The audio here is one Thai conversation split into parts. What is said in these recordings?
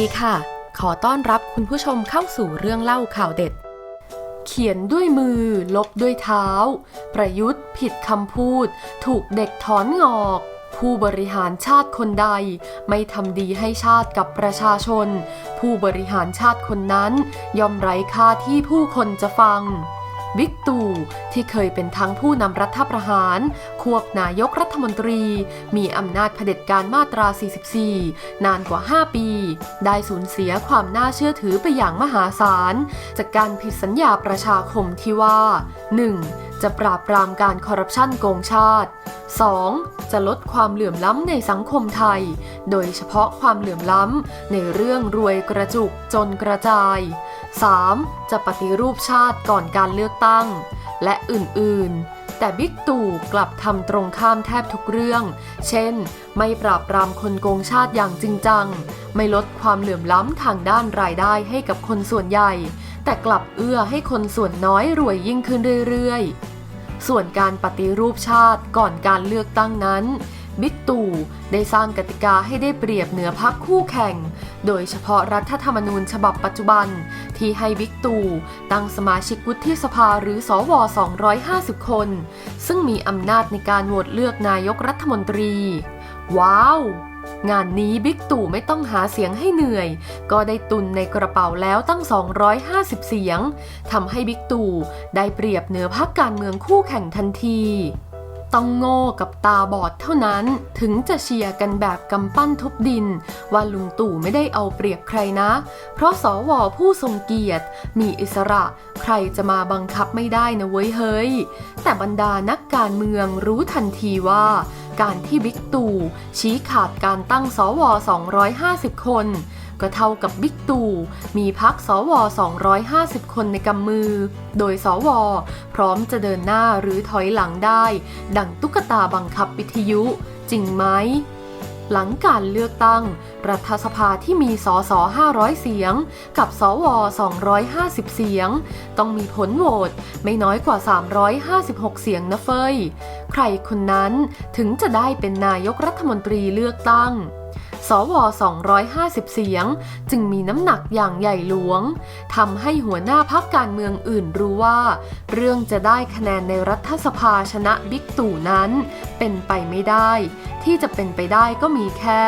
ดีค่ะ ขอต้อนรับคุณผู้ชมเข้าสู่เรื่องเล่าข่าวเด็ด เขียนด้วยมือ ลบด้วยเท้า ประยุทธ์ผิดคำพูด ถูกเด็กถอนงอก ผู้บริหารชาติคนใด ไม่ทำดีให้ชาติกับประชาชน ผู้บริหารชาติคนนั้น ย่อมไร้ค่าที่ผู้คนจะฟัง บิ๊กตู่ที่เคยเป็นทั้งผู้นำรัฐประหาร ควบนายกรัฐมนตรี มีอำนาจเผด็จการมาตรา 44 นานกว่า 5 ปี ได้สูญเสียความน่าเชื่อถือไปอย่างมหาศาล จากการผิดสัญญาประชาคมที่ว่า 1. จะปราบปรามการคอร์รัปชันโกงชาติ 2. จะลดความเหลื่อมล้ำในสังคมไทย โดยเฉพาะความเหลื่อมล้ำในเรื่องรวยกระจุกจนกระจาย 3. จะปฏิรูปชาติก่อนการเลือกตั้ง และอื่น ๆแต่บิ๊กตู่กลับทำตรงข้ามแทบทุกเรื่อง เช่น ไม่ปราบปรามคนโกงชาติอย่างจริงจัง ไม่ลดความเหลื่อมล้ำทางด้านรายได้ให้กับคนส่วนใหญ่ แต่กลับเอื้อให้คนส่วนน้อยรวยยิ่งขึ้นเรื่อยๆ ส่วนการปฏิรูปชาติก่อนการเลือกตั้งนั้น บิ๊กตู่ได้สร้างกติกาให้ได้เปรียบเหนือพักคู่แข่ง โดยเฉพาะรัฐธรรมนูญฉบับปัจจุบัน ที่ให้บิ๊กตู่ตั้งสมาชิกวุฒิสภาหรือสว250 คน ซึ่งมีอำนาจในการโหวตเลือกนายกรัฐมนตรี ว้าว งานนี้บิ๊กตู่ไม่ต้องหาเสียงให้เหนื่อย ก็ได้ตุนในกระเป๋าแล้วตั้ง 250 เสียงทำให้บิ๊กตู่ได้เปรียบเหนือพักการเมืองคู่แข่งทันทีต้องโง่กับตาบอดเท่านั้นถึงจะเชียร์กันแบบกำปั้นทุบดิน ว่าลุงตู่ไม่ได้เอาเปรียบใครนะ เพราะสวผู้ทรงเกียรติ มีอิสระ ใครจะมาบังคับไม่ได้นะเว้ยเฮ้ย แต่บรรดานักการเมืองรู้ทันทีว่า การที่บิ๊กตู่ชี้ขาดการตั้งสว 250 คน ก็เท่ากับบิ๊กตู่มีพักสว 250 คนในกำมือ โดยสว พร้อมจะเดินหน้าหรือถอยหลังได้ ดังตุ๊กตาบังคับวิทยุ จริงไหม หลังการเลือกตั้ง รัฐสภาที่มีสส500 เสียง กับสว 250 เสียง ต้องมีผลโหวตไม่น้อยกว่า 356 เสียงนะเฟย ใครคนนั้นถึงจะได้เป็นนายกรัฐมนตรีเลือกตั้ง สว 250 เสียง จึงมีน้ำหนักอย่างใหญ่หลวงทำให้หัวหน้าพักการเมืองอื่นรู้ว่า เรื่องจะได้คะแนนในรัฐสภาชนะบิ๊กตู่นั้น เป็นไปไม่ได้ ที่จะเป็นไปได้ก็มีแค่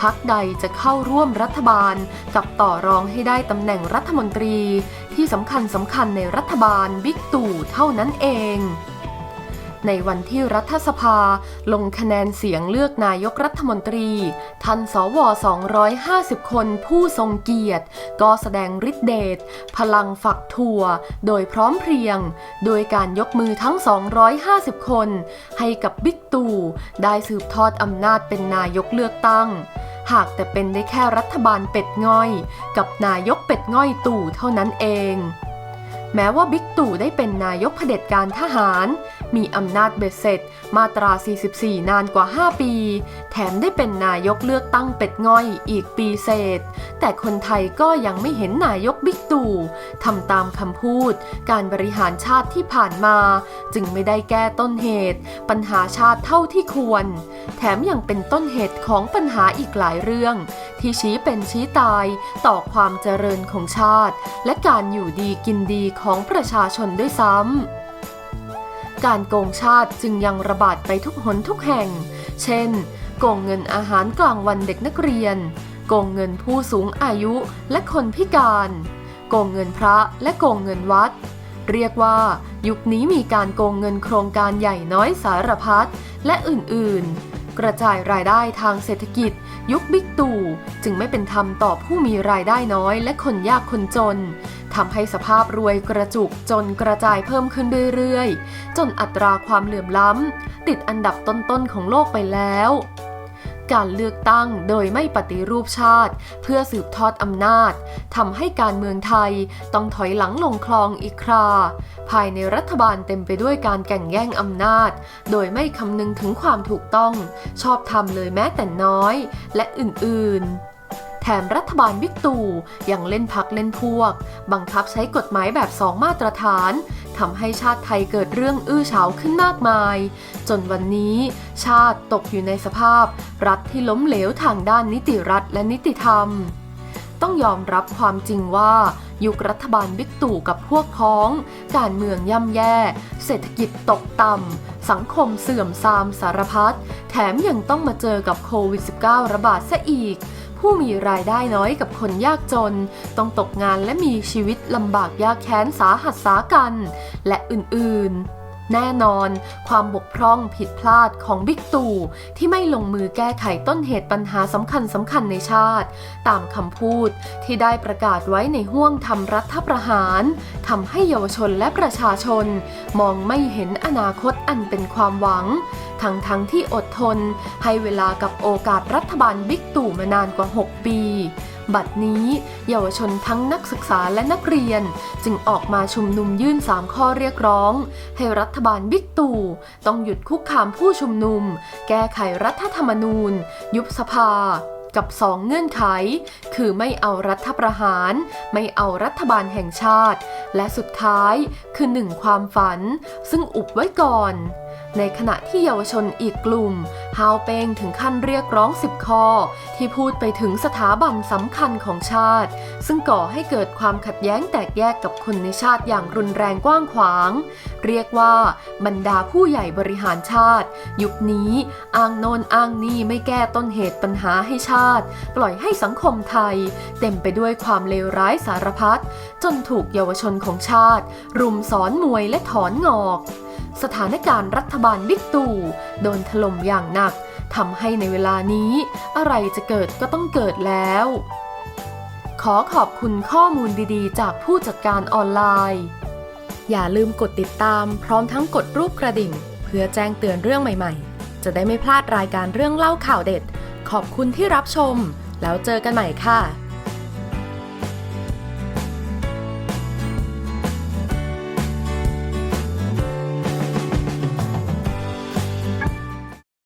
พักใดจะเข้าร่วมรัฐบาล กับต่อรองให้ได้ตำแหน่งรัฐมนตรี ที่สำคัญสำคัญในรัฐบาลบิ๊กตู่เท่านั้นเอง ในวันที่รัฐสภา ลงคะแนนเสียงเลือกนายกรัฐมนตรี ท่านสว 250 คนผู้ทรงเกียรติ ก็แสดงฤทธิเดชพลังฝักถั่ว โดยพร้อมเพรียง โดยการยกมือทั้ง 250 คน ให้กับบิ๊กตู่ได้สืบทอดอำนาจเป็นนายกเลือกตั้งหากแต่เป็นได้แค่รัฐบาลเป็ดง่อย กับนายกเป็ดง่อยตู่เท่านั้นเอง แม้ว่าบิ๊กตู่ได้เป็นนายกเผด็จการทหาร มีอำนาจเบ็ดเสร็จ มาตรา 44 นานกว่า 5 ปี แถมได้เป็นนายกเลือกตั้งเป็ดง่อยอีกปีเศษ แต่คนไทยก็ยังไม่เห็นนายกบิ๊กตู่ทำตามคำพูด การบริหารชาติที่ผ่านมา จึงไม่ได้แก้ต้นเหตุ ปัญหาชาติเท่าที่ควร แถมยังเป็นต้นเหตุของปัญหาอีกหลายเรื่อง ที่ชี้เป็นชี้ตายต่อความเจริญของชาติ และการอยู่ดีกินดีของประชาชนด้วยซ้ำ การโกงชาติจึงยังระบาดไปทุกหนทุกแห่ง เช่น โกงเงินอาหารกลางวันเด็กนักเรียน โกงเงินผู้สูงอายุและคนพิการ โกงเงินพระและโกงเงินวัด เรียกว่า ยุคนี้มีการโกงเงินโครงการใหญ่น้อยสารพัดและอื่นๆ กระจายรายได้ทางเศรษฐกิจ ยุคบิ๊กตู่จึงไม่เป็นธรรมต่อผู้มีรายได้น้อยและคนยากคนจน ทำให้สภาพรวยกระจุกจนกระจายเพิ่มขึ้นเรื่อยๆ จนอัตราความเหลื่อมล้ำ ติดอันดับต้นๆของโลกไปแล้ว การเลือกตั้งโดยไม่ปฏิรูปชาติ เพื่อสืบทอดอำนาจทำให้การเมืองไทยต้องถอยหลังลงคลองอีกครา ภายในรัฐบาลเต็มไปด้วยการแก่งแย่งอำนาจ โดยไม่คำนึงถึงความถูกต้อง ชอบทำเลยแม้แต่น้อย และอื่นๆ แถมรัฐบาลบิ๊กตู่ยังเล่นพักเล่นพวก บังคับใช้กฎหมายแบบสองมาตรฐานทำให้ชาติไทยเกิดเรื่องอื้อเฉาขึ้นมากมาย จนวันนี้ชาติตกอยู่ในสภาพ รัฐที่ล้มเหลวทางด้านนิติรัฐและนิติธรรม ต้องยอมรับความจริงว่ายุครัฐบาลบิ๊กตู่กับพวกพ้อง การเมืองย่ำแย่ เศรษฐกิจตกต่ำ สังคมเสื่อมทรามสารพัด แถมยังต้องมาเจอกับโควิด -19 ระบาดซะอีก ผู้มีรายได้น้อยกับคนยากจน ต้องตกงานและมีชีวิตลำบากยากแค้นสาหัสสากัน และอื่นๆแน่นอน ความบกพร่องผิดพลาดของบิ๊กตู่ที่ไม่ลงมือแก้ไขต้นเหตุปัญหาสำคัญสำคัญในชาติ ตามคำพูดที่ได้ประกาศไว้ในห่วงทำรัฐประหารทำให้เยาวชนและประชาชน มองไม่เห็นอนาคตอันเป็นความหวัง ทั้งทั้งที่อดทน ให้เวลากับโอกาสรัฐบาลบิ๊กตู่มานานกว่า 6 ปี บัดนี้ เยาวชนทั้งนักศึกษาและนักเรียน จึงออกมาชุมนุมยื่น 3 ข้อเรียกร้อง ให้รัฐบาลบิ๊กตู่ต้องหยุดคุกคามผู้ชุมนุม แก้ไขรัฐธรรมนูญ ยุบสภากับ2เงื่อนไข คือไม่เอารัฐประหาร ไม่เอารัฐบาลแห่งชาติ และสุดท้ายคือ1ความฝัน ซึ่งอุบไว้ก่อน ในขณะที่เยาวชนอีกกลุ่ม ฮาวเปงถึงขั้นเรียกร้อง10ข้อ ที่พูดไปถึงสถาบันสำคัญของชาติ ซึ่งก่อให้เกิดความขัดแย้งแตกแยกกับคนในชาติอย่างรุนแรงกว้างขวาง เรียกว่าบรรดาผู้ใหญ่บริหารชาติ ยุคนี้อ้างโนนอ้างนี่ไม่แก้ต้นเหตุปัญหาให้ชาติ ปล่อยให้สังคมไทย เต็มไปด้วยความเลวร้ายสารพัดจนถูกเยาวชนของชาติ รุมสอนมวยและถอนงอก สถานการณ์รัฐบาลบิ๊กตู่โดนถล่มอย่างหนัก ทำให้ในเวลานี้ อะไรจะเกิดก็ต้องเกิดแล้ว ขอขอบคุณข้อมูลดีๆ จากผู้จัดการออนไลน์ อย่าลืมกดติดตามพร้อมทั้งกดรูปกระดิ่ง เพื่อแจ้งเตือนเรื่องใหม่ๆ จะได้ไม่พลาดรายการเรื่องเล่าข่าวเด็ด ขอบคุณที่รับชม แล้วเจอกันใหม่ค่ะ